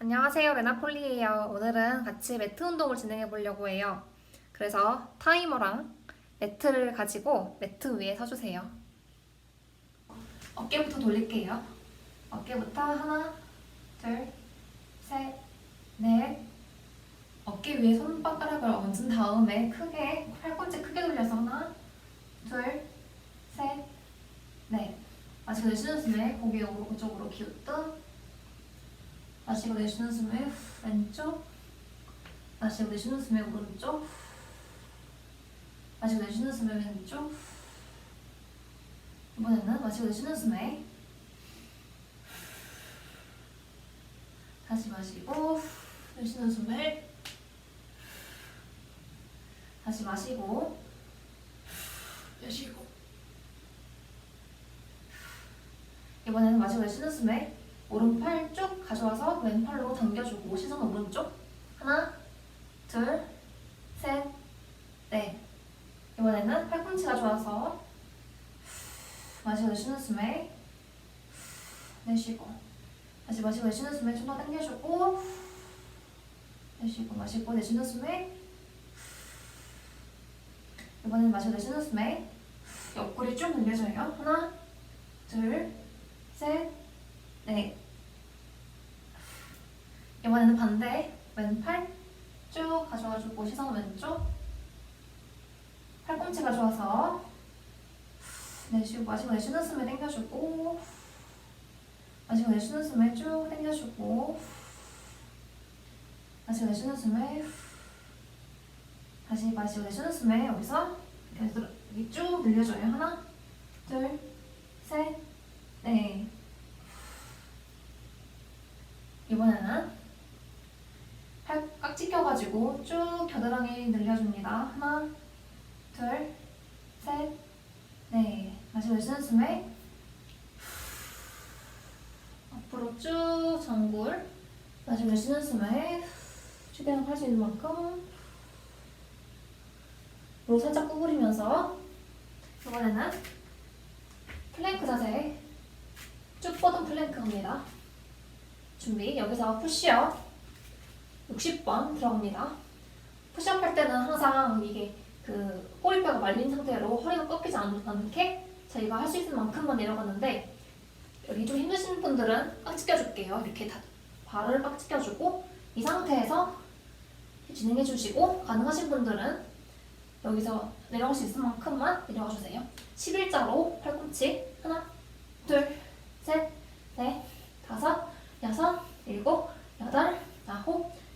안녕하세요 레나폴리예요. 오늘은 같이 매트 운동을 진행해 보려고 해요. 그래서 타이머랑 매트를 가지고 매트 위에 서주세요. 어깨부터 돌릴게요. 어깨부터 하나, 둘, 셋, 넷. 어깨 위에 손바닥을 얹은 다음에 크게 팔꿈치 크게 돌려서 하나, 둘, 셋, 넷. 마시고 내쉬는 숨에 고개 오른쪽으로 기웃듯 마시고 내쉬는 숨에 후, 왼쪽. 마시고 내쉬는 숨에 오른쪽. 마시고 내쉬는 숨에 왼쪽. 이번에는 마시고 내쉬는 숨에 다시 마시고 내쉬는 숨을 다시 마시고 내쉬고. 이번에는 마시고 내쉬는 숨에 오른팔 쭉 가져와서 왼팔로 당겨주고 시선 오른쪽. 하나 둘셋넷. 이번에는 팔꿈치 가져와서 마시고 내쉬는 숨에 내쉬고 다시 마시고 내쉬는 숨에 좀 더 당겨주고 내쉬고 마시고 내쉬는 숨에 이번에는 마시고 내쉬는 숨에 옆구리 쭉 늘려줘요. 하나 둘셋 네. 이번에는 반대. 왼팔 쭉 가져와주고 시선 왼쪽. 팔꿈치 가져와서 내쉬고 마시고 내쉬는 숨에 당겨주고 마시고 내쉬는 숨에 쭉 당겨주고 마시고 내쉬는 숨에 다시 마시고 내쉬는 숨에 여기서 이렇게 쭉 늘려줘요. 하나 둘셋넷. 이번에는 팔 깍지 껴가지고 쭉 겨드랑이 늘려줍니다. 하나, 둘, 셋, 넷. 마시고 내쉬는 숨에 앞으로 쭉 전굴. 마시고 내쉬는 숨에 최대한 할 수 있는 만큼 로 살짝 구부리면서 이번에는 플랭크 자세 쭉 뻗은 플랭크 갑니다. 준비 여기서 푸시업 60번 들어갑니다. 푸시업 할 때는 항상 이게 그 꼬리뼈가 말린 상태로 허리가 꺾이지 않- 않게 저희가 할 수 있는 만큼만 내려가는데 여기 좀 힘드신 분들은 깍지 껴줄게요. 이렇게 다 발을 깍지 껴주고 이 상태에서 진행해 주시고 가능하신 분들은 여기서 내려갈 수 있을 만큼만 내려가 주세요. 11자로 팔꿈치 하나 둘 셋 넷 다섯 여섯, 일곱, 여덟, 아홉,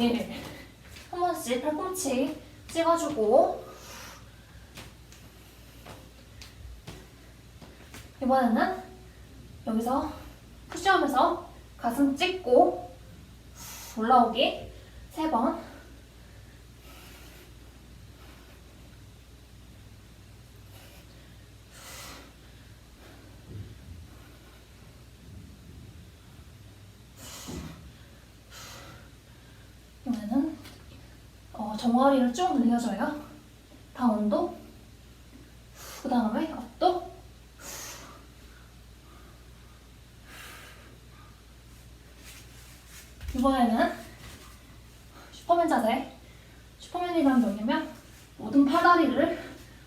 1. 한 번씩 팔꿈치 찍어주고 이번에는 여기서 푸시업에서 가슴 찍고 올라오기 세 번. 이번에는 어, 정어리를 쭉 늘려줘요. 다운도. 그 다음에 업도. 이번에는 슈퍼맨 자세. 슈퍼맨이란 뭐냐면 모든 팔다리를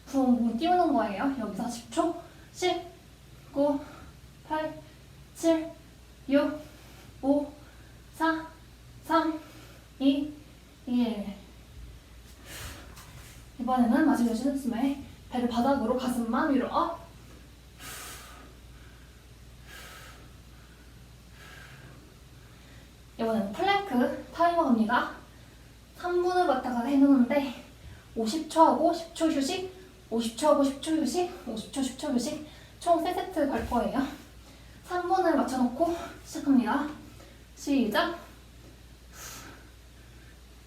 붕붕 띄우는 거예요. 여기서 10초. 10, 9, 8, 7, 6, 5, 마시고 쉬는 숨에 배를 가슴만 위로 업. 이번에는 플랭크 타이머 갑니다. 3분을 갖다가 해놓는데 50초 하고 10초 휴식, 50초 하고 10초 휴식, 50초 10초 휴식 총 3세트 갈 거예요. 3분을 맞춰놓고 시작합니다. 시작!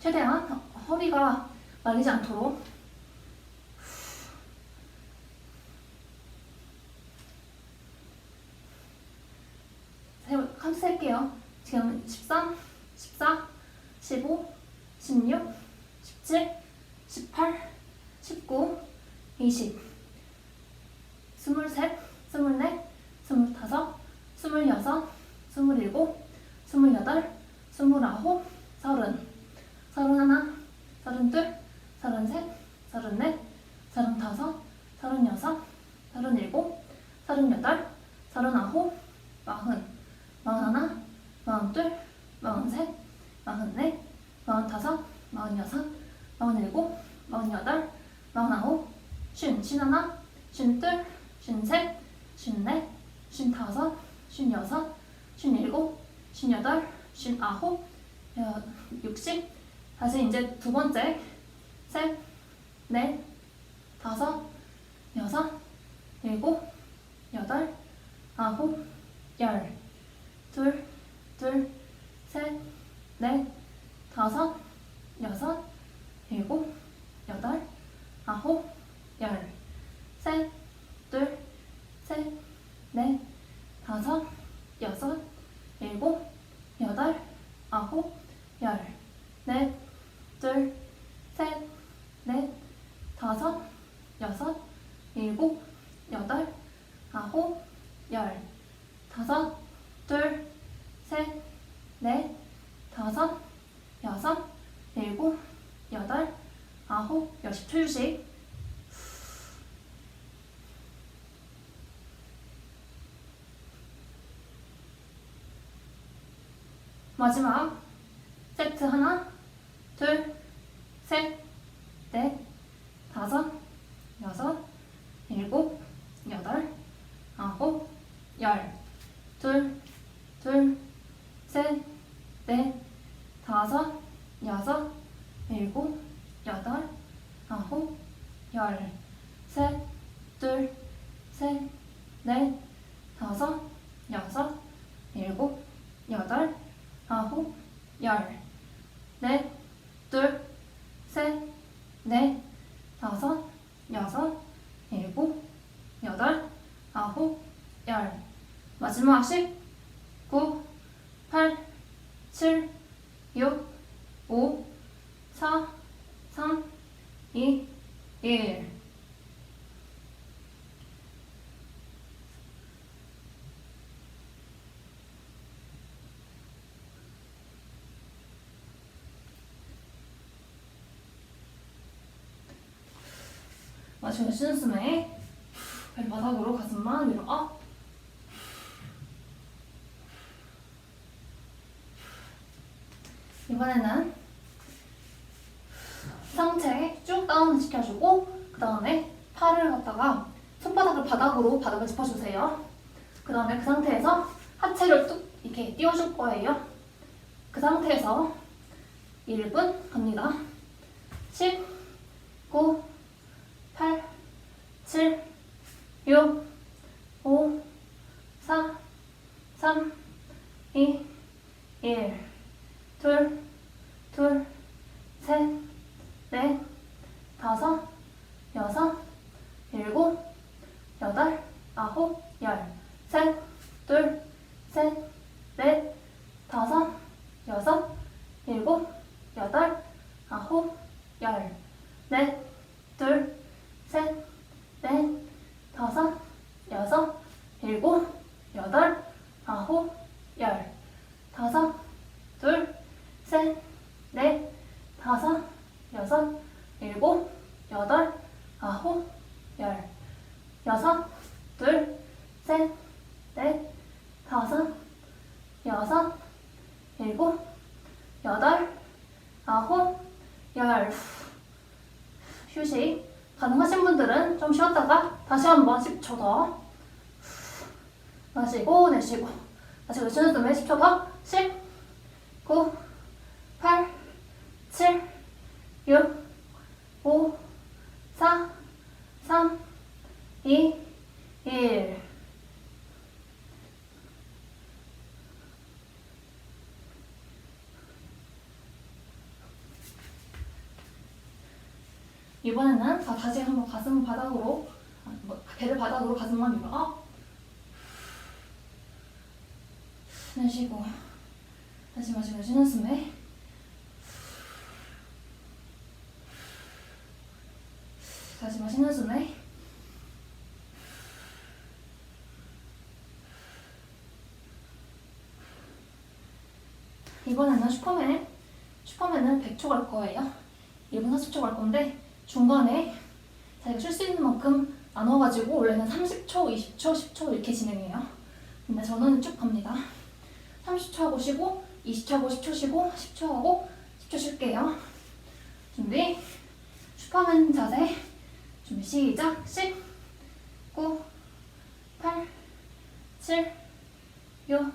최대한 허리가 말리지 않도록 카운트 셀게요. 지금 13, 14, 15, 16, 17, 18, 19, 20, 23, 24, 25, 26, 27, 28, 29, 30, 31, 32, 33, 34, 35, 36, 37, 38, 39, 40. 마흔, 마흔하나, 마흔둘, 마흔셋, 마흔넷, 마흔다섯, 마흔여섯, 마흔일곱, 마흔여덟, 마흔아홉, 쉰, 쉰하나, 쉰둘, 쉰셋, 쉰넷, 쉰다섯, 쉰여섯, 쉰일곱, 쉰여덟, 쉰아홉, 여- 60 다시 이제 두 번째. 셋, 넷, 다섯, 여섯, 일곱, 여덟, 아홉, 열 둘, 둘, 셋, 넷, 다섯, 여섯, 일곱, 여덟, 아홉, 열 셋, 둘, 셋, 넷, 다섯, 여섯, 일곱, 여덟, 아홉, 열, 넷, 둘, 셋, 넷, 다섯, 여섯, 일곱, 여덟, 아홉, 열, 다섯, 둘, 셋, 넷, 다섯, 여섯, 일곱, 여덟, 열, 10초 휴식. 마지막 세트 하나, 둘, 셋, 넷, 다섯, 여섯, 일곱, 여덟, 아홉, 열, 둘, 둘, 셋, 넷, 다섯, 여섯, 일곱, 여덟, 아홉, 열, 셋, 둘, 셋, 넷, 다섯, 여섯, 일곱, 여덟, 아홉, 열, 넷, 둘, 셋, 넷, 다섯, 여섯, 일곱, 여덟, 아홉, 열. 마지막 10, 9, 8, 7, 6, 5, 4, 3, 2, 1. 마시고 쉬는 숨에 발 바닥으로 가슴만 위로 업. 이번에는 상체 쭉 다운 시켜주고 그 다음에 팔을 갖다가 손바닥을 바닥으로 바닥을 짚어주세요. 그 다음에 그 상태에서 하체를 뚝 이렇게 띄워줄 거예요. 그 상태에서 1분 갑니다. 10, 9, 8, 7, 6, 5, 4, 3, 2, 1. 둘, 둘, 셋, 넷, 다섯, 여섯, 일곱, 여덟, 아홉, 열. 셋, 둘, 셋, 넷, 다섯, 여섯, 일곱, 여덟, 아홉, 열. 넷, 둘, 셋, 넷, 다섯, 여섯, 일곱, 여덟, 아홉, 열. 다섯, 둘, 셋, 넷, 다섯, 여섯, 일곱, 여덟, 아홉, 열. 여섯, 둘, 셋, 넷, 다섯, 여섯, 일곱, 여덟, 아홉, 열. 휴식. 가능하신 분들은 좀 쉬었다가 다시 한번 10초 더 마시고 내쉬고 다시 내쉬는 숨에 10초 더 10, 9, 8, 7, 6, 5, 4, 3, 2, 1 이번에는 다 다시 한번 가슴 바닥으로 아, 뭐, 배를 바닥으로 가슴만 밀어? 내쉬고 다시 마시고 쉬는 숨에 다시 마시는 숨에 이번에는 슈퍼맨 슈퍼맨은 100초 갈 거예요. 1분 40초 갈 건데 중간에 자기가 쉴 수 있는 만큼 나눠가지고 원래는 30초, 20초, 10초 이렇게 진행해요. 근데 저는 쭉 갑니다. 30초 하고 쉬고 20초 하고 10초 쉬고 10초 하고 10초 쉴게요. 준비. 슈퍼맨 자세. 준비. 시작. 10 9 8 7 6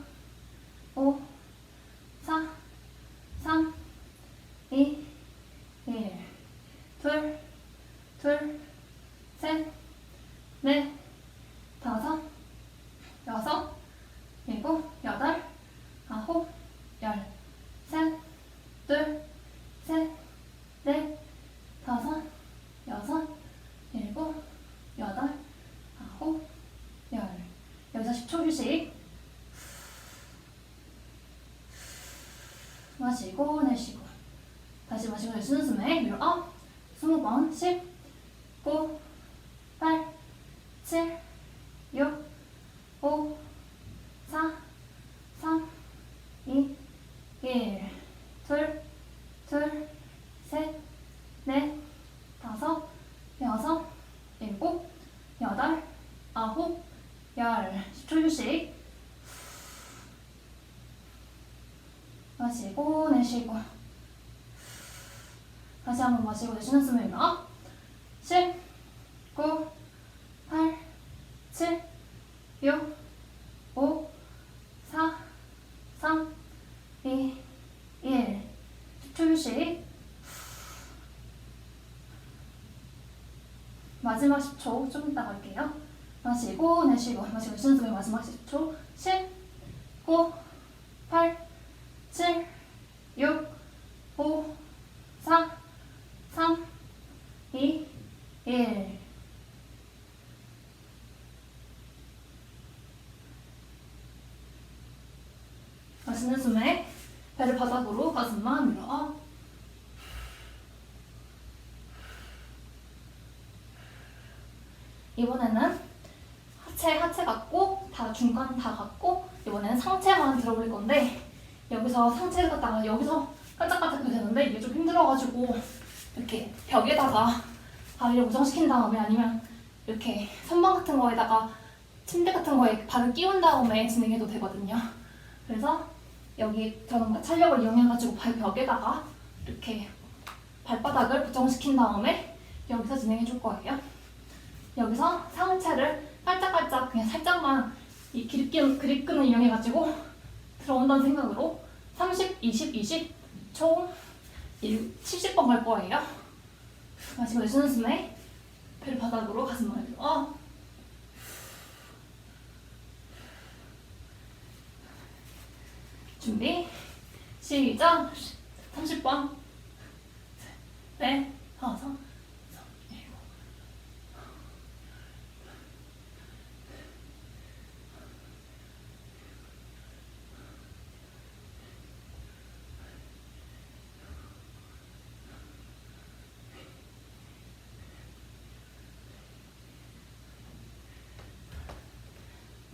5 4 3 2 1 둘, 둘, 셋, 넷, 다섯, 여섯, 일곱, 여덟, 아홉, 열, 셋, 둘, 셋, 넷, 다섯, 여섯, 일곱, 여덟, 아홉, 열. 여기서 10초 휴식. 마시고 내쉬고. 다시 마시고 내쉬는 숨에 밀어. 업. 스무 번, 10, 9, 8, 7, 6, 5, 4, 3, 2, 1. 둘, 둘, 셋, 넷, 다섯, 여섯, 일곱, 여덟, 아홉, 열. 10초 휴식. 마시고 내쉬고. 다시 한번 마시고 내쉬는 밀어 10, 9, 8, 7, 6, 5, 4, 3, 2, 1 10초 휴식 마지막 10초 좀 이따 갈게요 마시고 내쉬고 마시고 숨을 마지막 10초 10, 9, 8, 7, 6, 5, 4, 3, 2, 1. 마시는 숨에 배를 바닥으로 가슴만 밀어. 이번에는 하체 하체 갖고 다 중간 다 갖고 이번에는 상체만 들어올릴 건데 여기서 상체를 갖다가 여기서 깔짝깔짝 되는데 이게 좀 힘들어가지고 이렇게 벽에다가 발을 고정시킨 다음에 아니면 이렇게 선반 같은 거에다가 침대 같은 거에 발을 끼운 다음에 진행해도 되거든요. 그래서 여기 저는 탄력을 이용해가지고 발 벽에다가 이렇게 발바닥을 고정시킨 다음에 여기서 진행해 줄 거예요. 여기서 상체를 깔짝깔짝 그냥 살짝만 이 기립, 그립끈을 이용해가지고 들어온다는 생각으로 30, 20, 20, 총 70번 갈 거예요. 마시고 내쉬는 숨에 배를 바닥으로 가슴을 들어. 준비. 시작. 30번. 네 다섯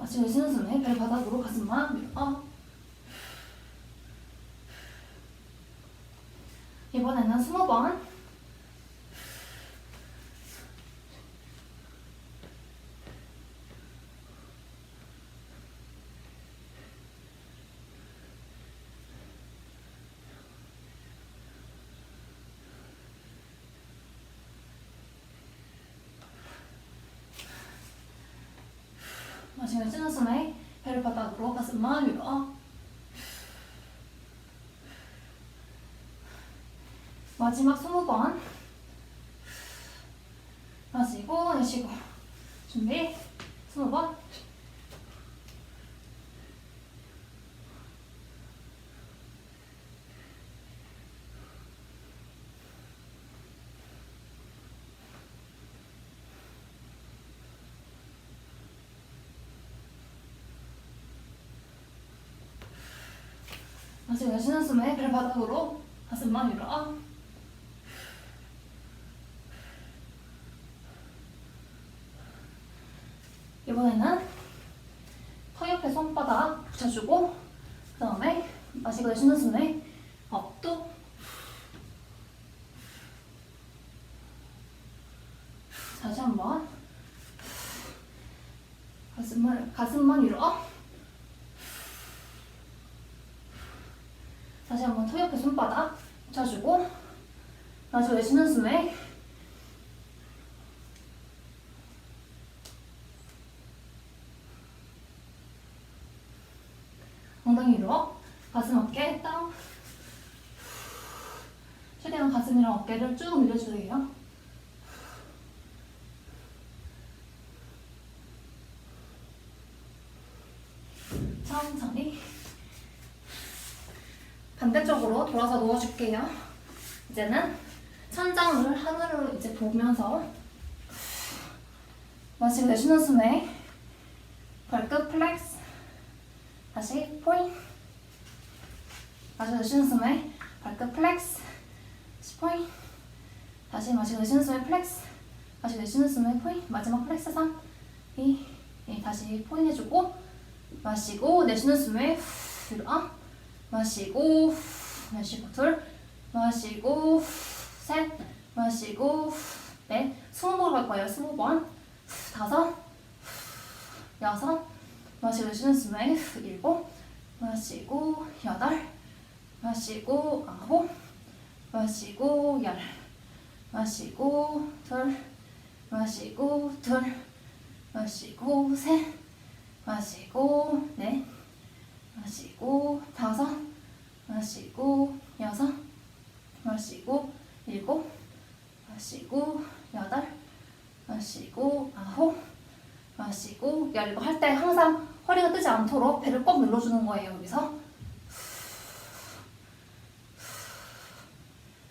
쉬는 숨에 배 바닥으로 가슴만 밀어. 이번에는 스무 번 마시고 쉬는 숨에 가슴만 위로 마지막 20번. 마시고 내쉬고. 준비. 20번 마시고 내쉬는 숨에 배 바닥으로 가슴만 위로 이번에는 턱 옆에 손바닥 붙여주고 그 다음에 마시고 내쉬는 숨에 업도 다시 한번 가슴을 가슴만 위로 업 옆에 손바닥 붙여주고 마시고 내쉬는 숨에 엉덩이 위로 가슴 어깨 다운 최대한 가슴이랑 어깨를 쭉 밀어주세요. 천천히 반대쪽으로 돌아서 누워줄게요 이제는 천장을 하늘을 이제 보면서 마시고 내쉬는 숨에 발끝 플렉스 다시 포인 마시고 내쉬는 숨에 발끝 플렉스 다시 포인 다시 마시고 내쉬는 숨에 플렉스 다시 내쉬는 숨에 포인 마지막 플렉스 3 2 1 다시 포인 해주고 마시고 내쉬는 숨에 후업 마시고 후, 마시고 둘 마시고 후, 셋 마시고 후, 넷. 스무 번갈 거예요 스무 번. 후, 다섯 후, 여섯. 마시고 내쉬는 숨에 후, 일곱. 마시고 여덟. 마시고 아홉. 마시고 열. 마시고 둘. 마시고 둘. 마시고 셋. 마시고 넷 마시고 다섯 마시고 여섯 마시고 일곱 마시고 여덟 마시고 아홉 마시고 열 이거 할 때 항상 허리가 뜨지 않도록 배를 꼭 눌러주는 거예요 여기서.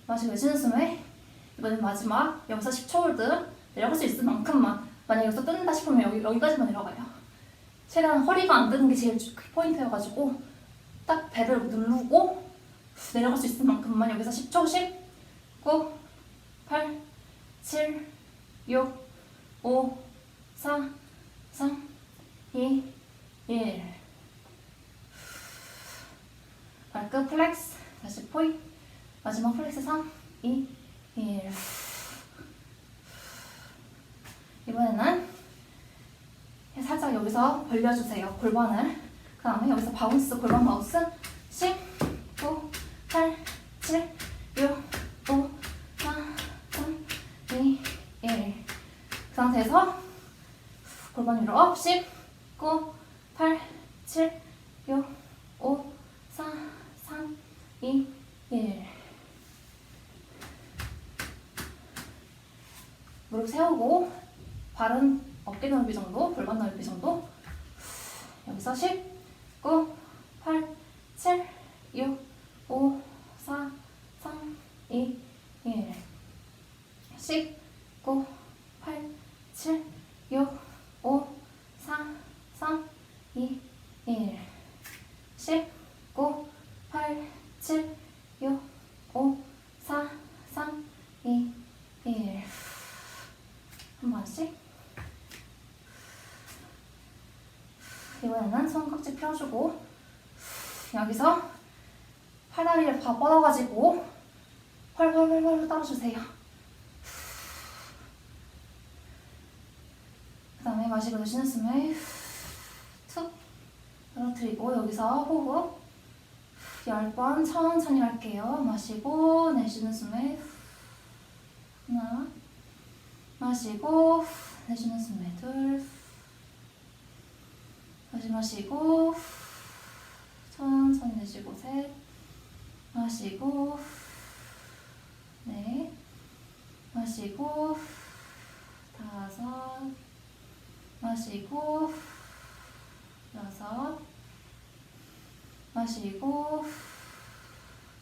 마시고 내쉬는 숨에 이번엔 마지막 여기서 10초 홀드 내려갈 수 있을 만큼만 만약 여기서 뜬다 싶으면 여기, 여기까지만 내려가요 최대한 허리가 안 뜨는 게 제일 주- 포인트여가지고 딱 배를 누르고 내려갈 수 있을 만큼만 여기서 10초씩 9, 8, 7, 6, 5, 4, 3, 2, 1 발끝 플렉스. 다시 포인. 마지막 플렉스 3, 2, 1 이번에는 살짝 여기서 벌려주세요. 골반을. 그 다음에 여기서 바운스 골반 바운스. 10, 9, 8, 7, 6, 5, 4, 3, 2, 1 그 상태에서 골반 위로 업. 10, 9, 8, 7, 6, 5, 4, 3, 2, 1 무릎 세우고 발은 어깨 넓이 정도, 골반 넓이 정도? 여기서 10, 9, 8, 7, 6, 5, 4, 3, 2, 1 10, 9, 8, 7, 6, 5, 4, 3, 2, 1 10, 9, 8, 7, 6, 5, 4, 3, 2, 1 한 번씩 이번에는 손깍지 펴주고 여기서 팔다리를 다 뻗어가지고 활활활활 떨어주세요. 그 다음에 마시고 내쉬는 숨에 툭 떨어뜨리고 여기서 호흡 10번 천천히 할게요. 마시고 내쉬는 숨에 하나 마시고 내쉬는 숨에 둘 다시 마시고 천천히 내쉬고 셋. 마시고 네. 마시고 다섯. 마시고 여섯. 마시고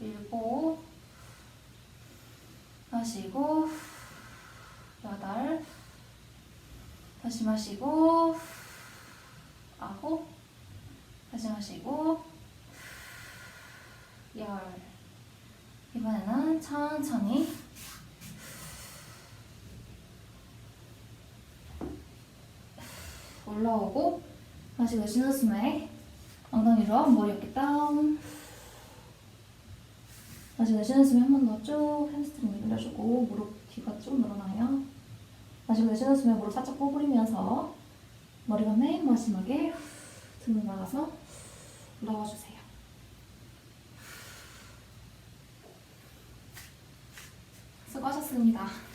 일곱. 마시고 여덟. 다시 마시고 아홉 다시 마시고 열. 이번에는 천천히 올라오고 내쉬는 숨에 엉덩이로 업, 머리 어깨 다운. 다시 내쉬는 숨에 한번 더 쭉 햄스트링 밀려주고 무릎 뒤가 쭉 늘어나요. 내쉬는 숨에 무릎 살짝 구부리면서 머리가 맨 마지막에 등을 나가서 올라와 주세요 수고하셨습니다.